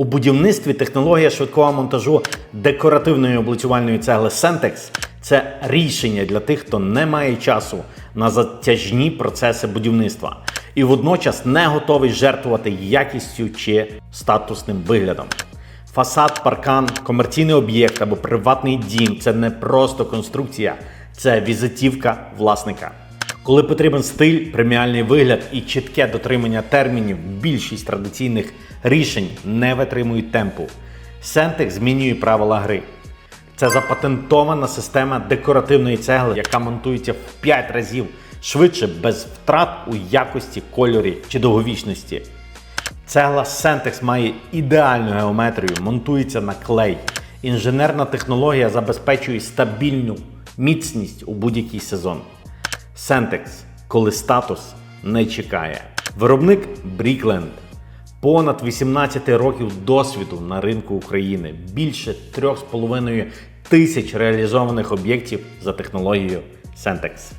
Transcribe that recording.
У будівництві технологія швидкого монтажу декоративної облицювальної цегли Sentex – це рішення для тих, хто не має часу на затяжні процеси будівництва і водночас не готовий жертвувати якістю чи статусним виглядом. Фасад, паркан, комерційний об'єкт або приватний дім це не просто конструкція, це візитівка власника. Коли потрібен стиль, преміальний вигляд і чітке дотримання термінів, більшість традиційних рішень не витримують темпу. Сентек змінює правила гри. Це запатентована система декоративної цегли, яка монтується в 5 разів швидше без втрат у якості, кольорі чи довговічності. Цегла Sentex має ідеальну геометрію, монтується на клей. Інженерна технологія забезпечує стабільну міцність у будь-який сезон. Sentex, коли статус не чекає. Виробник Брікленд. Понад 18 років досвіду на ринку України. Більше 3,5 тисяч реалізованих об'єктів за технологією Sentex.